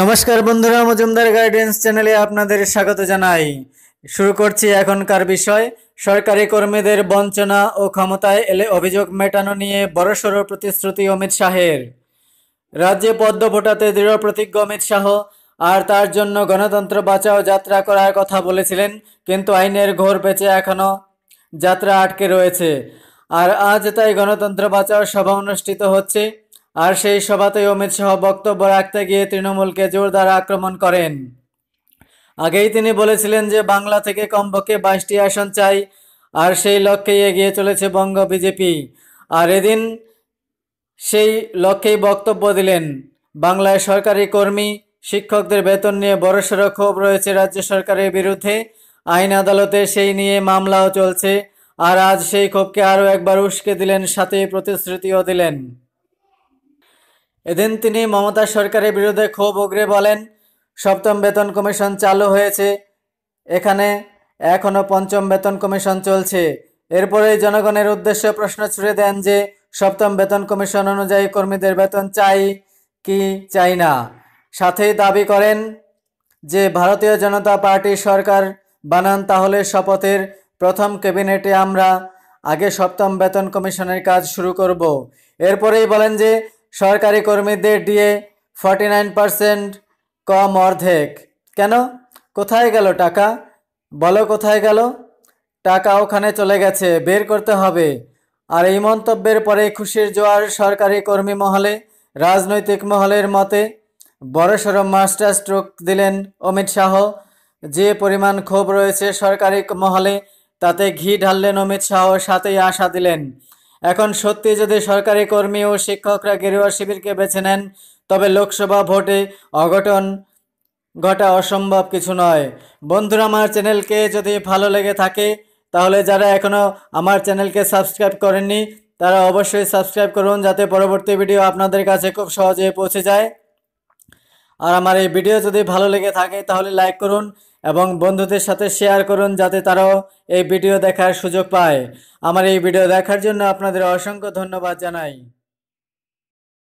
নমস্কার বন্ধুরা, মজুমদার গাইডেন্স চ্যানেলে আপনাদের স্বাগত জানাই। শুরু করছি এখনকার বিষয়, সরকারি কর্মীদের বঞ্চনা ও ক্ষমতায় এলে অভিযোগ মেটানো নিয়ে বড়সড় প্রতিশ্রুতি অমিত শাহের। রাজ্যে পদ্ম ভোটাতে দৃঢ় প্রতিজ্ঞ অমিত শাহ, আর তার জন্য গণতন্ত্র বাঁচাও যাত্রা করার কথা বলেছিলেন, কিন্তু আইনের ঘোর পেঁচে এখনও যাত্রা আটকে রয়েছে। আর আজ তাই গণতন্ত্র বাঁচাও সভা অনুষ্ঠিত হচ্ছে। আর সেই সভাতেই অমিত শাহ বক্তব্য রাখতে গিয়ে তৃণমূলকে জোরদার আক্রমণ করেন। আগেই তিনি বলেছিলেন যে বাংলা থেকে কমপক্ষে বাইশটি আসন চাই, আর সেই লক্ষ্যেই এগিয়ে চলেছে বঙ্গ বিজেপি। আর এদিন সেই লক্ষ্যেই বক্তব্য দিলেন, বাংলায় সরকারি কর্মী, শিক্ষকদের বেতন নিয়ে বড়সড় ক্ষোভ রয়েছে রাজ্য সরকারের বিরুদ্ধে, আইন আদালতে সেই নিয়ে মামলাও চলছে, আর আজ সেই ক্ষোভকে আরও একবার উস্কে দিলেন, সাথে প্রতিশ্রুতিও দিলেন। এদিন তিনি মমতা সরকারের বিরুদ্ধে ক্ষোভ উগরে বলেন, সপ্তম বেতন কমিশন চালু হয়েছে, এখানে এখনও পঞ্চম বেতন কমিশন চলছে। এরপরেই জনগণের উদ্দেশ্যে প্রশ্ন ছুড়ে দেন যে, সপ্তম বেতন কমিশন অনুযায়ী কর্মীদের বেতন চাই কি চাই না? সাথেই দাবি করেন যে, ভারতীয় জনতা পার্টি সরকার বানান তাহলে শপথের প্রথম ক্যাবিনেটে আমরা আগে সপ্তম বেতন কমিশনের কাজ শুরু করব। এরপরেই বলেন যে সরকারি কর্মীদের দিয়ে ফর্টি নাইন কম অর্ধেক। কেন? কোথায় গেল টাকা? বলো কোথায় গেল? টাকা ওখানে চলে গেছে, বের করতে হবে। আর এই মন্তব্যের পরে খুশির জোয়ার সরকারি কর্মী মহলে, রাজনৈতিক মহলের মতে, বড়সড় মাস্টার স্ট্রোক দিলেন অমিত শাহ। যে পরিমাণ ক্ষোভ রয়েছে সরকারি মহলে, তাতে ঘি ঢাললেন অমিত শাহ সাথেই আশা দিলেন। এখন সত্যি যদি সরকারি কর্মী ও শিক্ষকরা গেরুয়া শিবিরকে বেছে নেন, তবে লোকসভা ভোটে অঘটন ঘটা অসম্ভব কিছু নয়। বন্ধুরা, আমার চ্যানেলকে যদি ভালো লেগে থাকে, তাহলে যারা এখনও আমার চ্যানেলকে সাবস্ক্রাইব করেননি, তারা অবশ্যই সাবস্ক্রাইব করুন যাতে পরবর্তী ভিডিও আপনাদের কাছে খুব সহজে পৌঁছে যায়। আর আমার এই ভিডিও যদি ভালো লেগে থাকে, তাহলে লাইক করুন এবং বন্ধুদের সাথে শেয়ার করুন যাতে তারাও এই ভিডিও দেখার সুযোগ পায়। আমার এই ভিডিও দেখার জন্য আপনাদের অসংখ্য ধন্যবাদ জানাই।